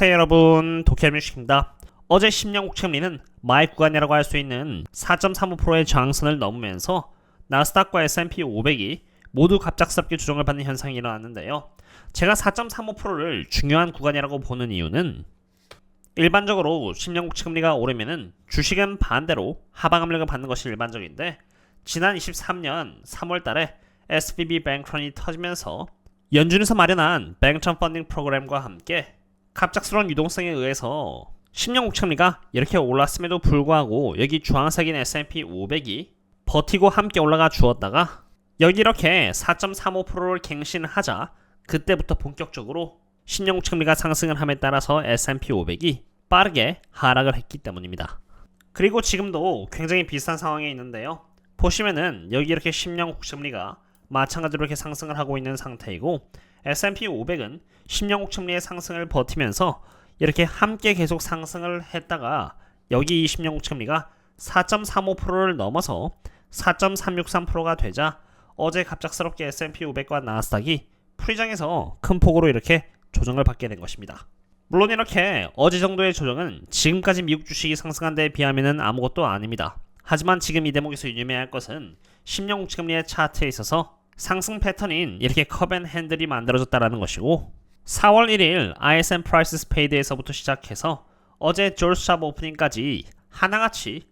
네, 여러분 도쿄뮤식입니다. 어제 10년 국채금리는 마이 구간이라고 할 수 있는 4.35%의 저항선을 넘으면서 나스닥과 S&P 500이 모두 갑작스럽게 조정을 받는 현상이 일어났는데요. 제가 4.35%를 중요한 구간이라고 보는 이유는 일반적으로 10년 국채금리가 오르면은 주식은 반대로 하방 압력을 받는 것이 일반적인데 지난 23년 3월 달에 SVB 뱅크런이 터지면서 연준에서 마련한 뱅크런 펀딩 프로그램과 함께 갑작스러운 유동성에 의해서 10년 국채금리가 이렇게 올랐음에도 불구하고 여기 주황색인 S&P 500이 버티고 함께 올라가 주었다가 여기 이렇게 4.35%를 갱신하자 그때부터 본격적으로 10년 국채금리가 상승을 함에 따라서 S&P 500이 빠르게 하락을 했기 때문입니다. 그리고 지금도 굉장히 비슷한 상황에 있는데요. 보시면은 여기 이렇게 10년 국채금리가 마찬가지로 이렇게 상승을 하고 있는 상태이고 S&P 500은 10년 국채금리의 상승을 버티면서 이렇게 함께 계속 상승을 했다가 여기 20년 국채금리가 4.35%를 넘어서 4.363%가 되자 어제 갑작스럽게 S&P 500과 나스닥이 프리장에서 큰 폭으로 이렇게 조정을 받게 된 것입니다. 물론 이렇게 어제 정도의 조정은 지금까지 미국 주식이 상승한 데에 비하면 아무것도 아닙니다. 하지만 지금 이 대목에서 유념해야 할 것은 10년 국채금리의 차트에 있어서 상승 패턴인 이렇게 컵앤 핸들이 만들어졌다라는 것이고 4월 1일 ISM Prices Paid에서부터 시작해서 어제 조스샵 오프닝까지 하나같이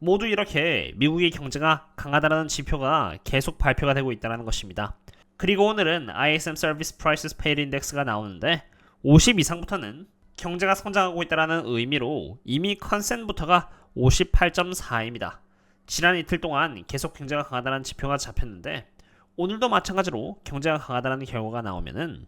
모두 이렇게 미국의 경제가 강하다라는 지표가 계속 발표가 되고 있다는 것입니다. 그리고 오늘은 ISM Service Prices Paid Index가 나오는데 50 이상부터는 경제가 성장하고 있다는 의미로 이미 컨센부터가 58.4입니다. 지난 이틀 동안 계속 경제가 강하다는 지표가 잡혔는데 오늘도 마찬가지로 경제가 강하다는 결과가 나오면은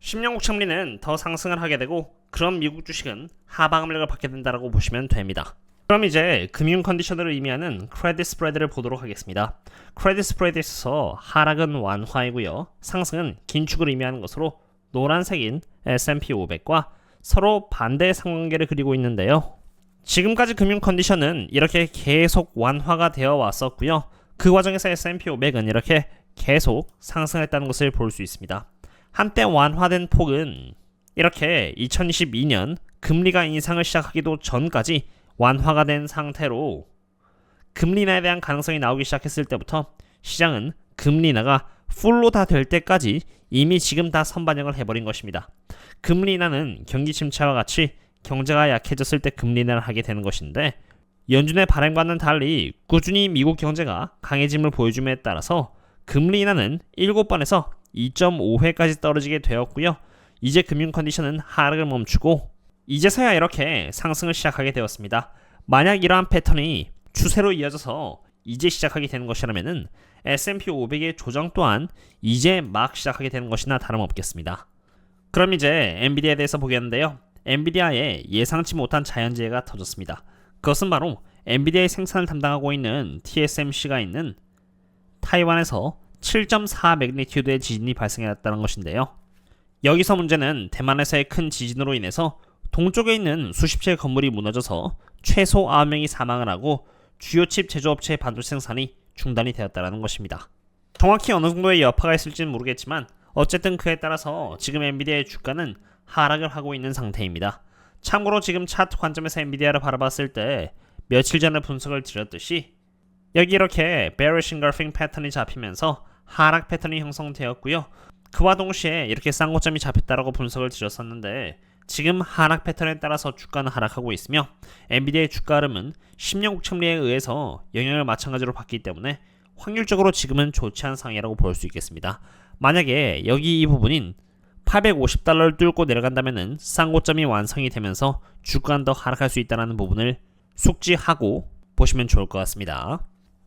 10년 국채금리는 더 상승을 하게 되고 그럼 미국 주식은 하방 압력을 받게 된다라고 보시면 됩니다. 그럼 이제 금융 컨디션을 의미하는 크레딧 스프레드를 보도록 하겠습니다. 크레딧 스프레드에 있어서 하락은 완화이고요. 상승은 긴축을 의미하는 것으로 노란색인 S&P 500과 서로 반대의 상관계를 그리고 있는데요. 지금까지 금융 컨디션은 이렇게 계속 완화가 되어 왔었고요. 그 과정에서 S&P 500은 이렇게 계속 상승했다는 것을 볼 수 있습니다. 한때 완화된 폭은 이렇게 2022년 금리가 인상을 시작하기도 전까지 완화가 된 상태로 금리 인하에 대한 가능성이 나오기 시작했을 때부터 시장은 금리 인하가 풀로 다 될 때까지 이미 지금 다 선반영을 해버린 것입니다. 금리 인하는 경기 침체와 같이 경제가 약해졌을 때 금리 인하를 하게 되는 것인데 연준의 발행과는 달리 꾸준히 미국 경제가 강해짐을 보여줌에 따라서 금리 인하는 7번에서 2.5회까지 떨어지게 되었고요. 이제 금융 컨디션은 하락을 멈추고 이제서야 이렇게 상승을 시작하게 되었습니다. 만약 이러한 패턴이 추세로 이어져서 이제 시작하게 되는 것이라면은 S&P 500의 조정 또한 이제 막 시작하게 되는 것이나 다름없겠습니다. 그럼 이제 엔비디아에 대해서 보겠는데요. 엔비디아에 예상치 못한 자연재해가 터졌습니다. 그것은 바로 엔비디아의 생산을 담당하고 있는 TSMC가 있는 타이완에서 7.4 매그니튜드의 지진이 발생했다는 것인데요. 여기서 문제는 대만에서의 큰 지진으로 인해서 동쪽에 있는 수십 채의 건물이 무너져서 최소 9명이 사망을 하고 주요 칩 제조업체의 반도체 생산이 중단이 되었다는 것입니다. 정확히 어느 정도의 여파가 있을지는 모르겠지만 어쨌든 그에 따라서 지금 엔비디아의 주가는 하락을 하고 있는 상태입니다. 참고로 지금 차트 관점에서 엔비디아를 바라봤을 때 며칠 전에 분석을 드렸듯이 여기 이렇게 bearish engulfing 패턴이 잡히면서 하락 패턴이 형성되었고요. 그와 동시에 이렇게 쌍고점이 잡혔다라고 분석을 드렸었는데 지금 하락 패턴에 따라서 주가는 하락하고 있으며 엔비디아의 주가 흐름은 10년 국채금리에 의해서 영향을 마찬가지로 받기 때문에 확률적으로 지금은 좋지 않은 상황이라고 볼 수 있겠습니다. 만약에 여기 이 부분인 850달러를 뚫고 내려간다면은 쌍고점이 완성이 되면서 주가는 더 하락할 수 있다는 부분을 숙지하고 보시면 좋을 것 같습니다.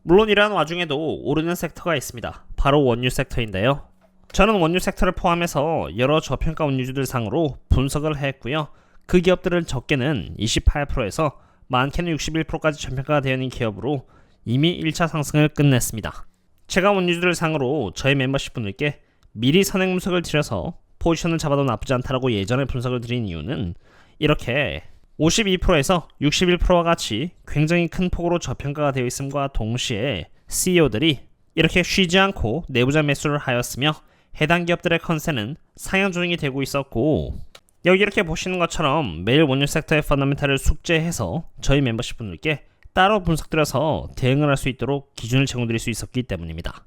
물론 이러한 와중에도 오르는 섹터가 있습니다. 바로 원유 섹터인데요. 저는 원유 섹터를 포함해서 여러 저평가 원유주들 상으로 분석을 했고요. 그 기업들은 적게는 28%에서 많게는 61%까지 저평가가 되어 있는 기업으로 이미 1차 상승을 끝냈습니다. 제가 원유주들 상으로 저희 멤버십 분들께 미리 선행 분석을 드려서 포지션을 잡아도 나쁘지 않다라고 예전에 분석을 드린 이유는 이렇게 52%에서 61%와 같이 굉장히 큰 폭으로 저평가가 되어 있음과 동시에 CEO들이 이렇게 쉬지 않고 내부자 매수를 하였으며 해당 기업들의 컨센은 상향 조정이 되고 있었고 여기 이렇게 보시는 것처럼 매일 원유 섹터의 펀더멘탈을 숙제해서 저희 멤버십 분들께 따로 분석드려서 대응을 할 수 있도록 기준을 제공드릴 수 있었기 때문입니다.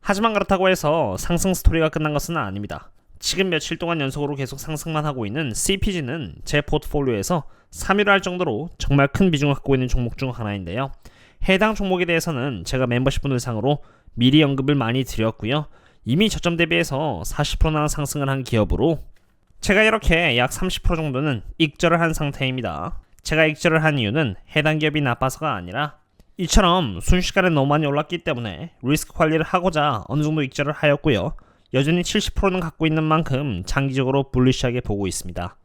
하지만 그렇다고 해서 상승 스토리가 끝난 것은 아닙니다. 지금 며칠 동안 연속으로 계속 상승만 하고 있는 CPG는 제 포트폴리오에서 3위를 할 정도로 정말 큰 비중을 갖고 있는 종목 중 하나인데요. 해당 종목에 대해서는 제가 멤버십 분들 상으로 미리 언급을 많이 드렸고요. 이미 저점 대비해서 40%나 상승을 한 기업으로 제가 이렇게 약 30% 정도는 익절을 한 상태입니다. 제가 익절을 한 이유는 해당 기업이 나빠서가 아니라 이처럼 순식간에 너무 많이 올랐기 때문에 리스크 관리를 하고자 어느 정도 익절을 하였고요. 여전히 70%는 갖고 있는 만큼 장기적으로 불리시하게 보고 있습니다.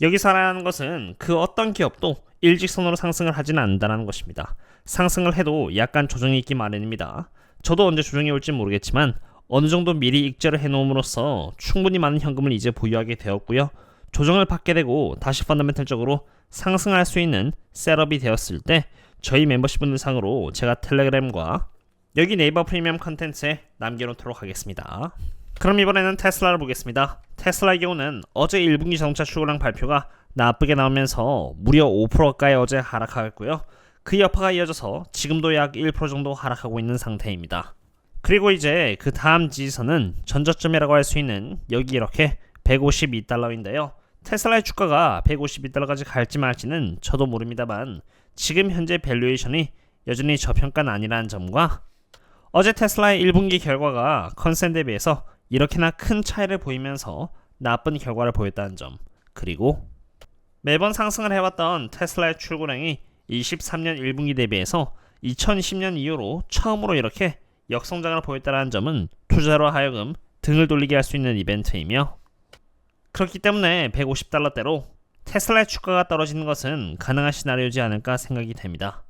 여기서 하는 것은 그 어떤 기업도 일직선으로 상승을 하지는 않는다는 것입니다. 상승을 해도 약간 조정이 있기 마련입니다. 저도 언제 조정이 올지 모르겠지만 어느 정도 미리 익절을 해놓음으로써 충분히 많은 현금을 이제 보유하게 되었고요. 조정을 받게 되고 다시 펀더멘탈적으로 상승할 수 있는 셋업이 되었을 때 저희 멤버십 분들 상으로 제가 텔레그램과 여기 네이버 프리미엄 컨텐츠에 남겨놓도록 하겠습니다. 그럼 이번에는 테슬라를 보겠습니다. 테슬라의 경우는 어제 1분기 자동차 출고량 발표가 나쁘게 나오면서 무려 5% 가까이 어제 하락하였고요. 그 여파가 이어져서 지금도 약 1% 정도 하락하고 있는 상태입니다. 그리고 이제 그 다음 지지선은 전저점이라고 할 수 있는 여기 이렇게 152달러인데요. 테슬라의 주가가 152달러까지 갈지 말지는 저도 모릅니다만 지금 현재 밸류에이션이 여전히 저평가는 아니라는 점과 어제 테슬라의 1분기 결과가 컨센 대비해서 이렇게나 큰 차이를 보이면서 나쁜 결과를 보였다는 점 그리고 매번 상승을 해왔던 테슬라의 출고량이 23년 1분기 대비해서 2010년 이후로 처음으로 이렇게 역성장을 보였다는 점은 투자로 하여금 등을 돌리게 할 수 있는 이벤트이며 그렇기 때문에 150달러대로 테슬라의 주가가 떨어지는 것은 가능한 시나리오지 않을까 생각이 됩니다.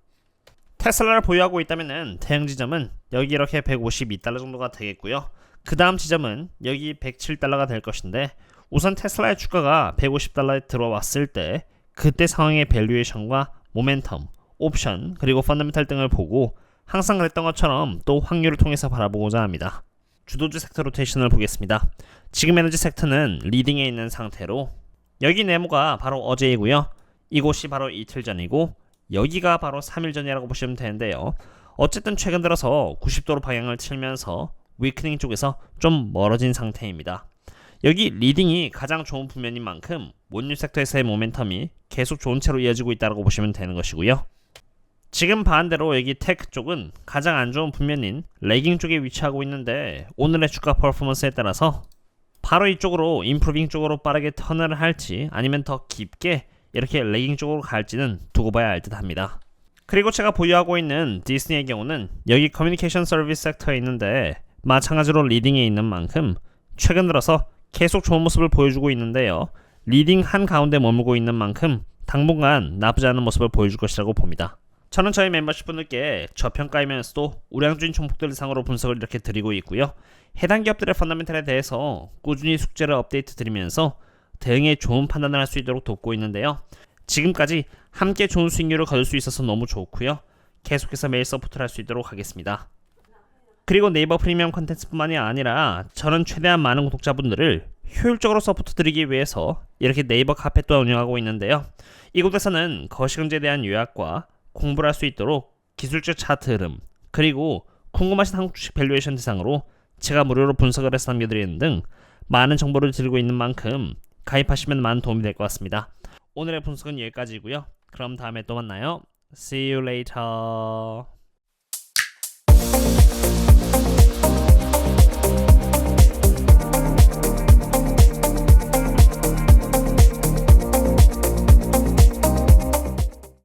테슬라를 보유하고 있다면 대응 지점은 여기 이렇게 152달러 정도가 되겠고요. 그 다음 지점은 여기 107달러가 될 것인데 우선 테슬라의 주가가 150달러에 들어왔을 때 그때 상황의 밸류에이션과 모멘텀, 옵션, 그리고 펀더멘탈 등을 보고 항상 그랬던 것처럼 또 확률을 통해서 바라보고자 합니다. 주도주 섹터 로테이션을 보겠습니다. 지금 에너지 섹터는 리딩에 있는 상태로 여기 네모가 바로 어제이고요. 이곳이 바로 이틀 전이고 여기가 바로 3일 전이라고 보시면 되는데요. 어쨌든 최근 들어서 90도로 방향을 틀면서 위크닝 쪽에서 좀 멀어진 상태입니다. 여기 리딩이 가장 좋은 분면인 만큼 원유 섹터에서의 모멘텀이 계속 좋은 채로 이어지고 있다고 보시면 되는 것이고요. 지금 반대로 여기 테크 쪽은 가장 안 좋은 분면인 레깅 쪽에 위치하고 있는데 오늘의 주가 퍼포먼스에 따라서 바로 이쪽으로 인프로빙 쪽으로 빠르게 턴을 할지 아니면 더 깊게 이렇게 레깅 쪽으로 갈지는 두고 봐야 알 듯합니다. 그리고 제가 보유하고 있는 디스니의 경우는 여기 커뮤니케이션 서비스 섹터에 있는데 마찬가지로 리딩에 있는 만큼 최근 들어서 계속 좋은 모습을 보여주고 있는데요. 리딩 한 가운데 머물고 있는 만큼 당분간 나쁘지 않은 모습을 보여줄 것이라고 봅니다. 저는 저희 멤버십 분들께 저평가이면서도 우량주인 종목들 상으로 분석을 이렇게 드리고 있고요. 해당 기업들의 펀더멘탈에 대해서 꾸준히 숙제를 업데이트 드리면서 대응에 좋은 판단을 할 수 있도록 돕고 있는데요. 지금까지 함께 좋은 수익률을 거둘 수 있어서 너무 좋고요. 계속해서 매일 서포트를 할 수 있도록 하겠습니다. 그리고 네이버 프리미엄 컨텐츠뿐만이 아니라 저는 최대한 많은 구독자분들을 효율적으로 서포트 드리기 위해서 이렇게 네이버 카페 또 운영하고 있는데요. 이곳에서는 거시경제에 대한 요약과 공부를 할 수 있도록 기술적 차트 흐름 그리고 궁금하신 한국 주식 밸류에이션 대상으로 제가 무료로 분석을 해서 남겨드리는 등 많은 정보를 드리고 있는 만큼 가입하시면 많은 도움이 될 것 같습니다. 오늘의 분석은 여기까지고요. 그럼 다음에 또 만나요. See you later.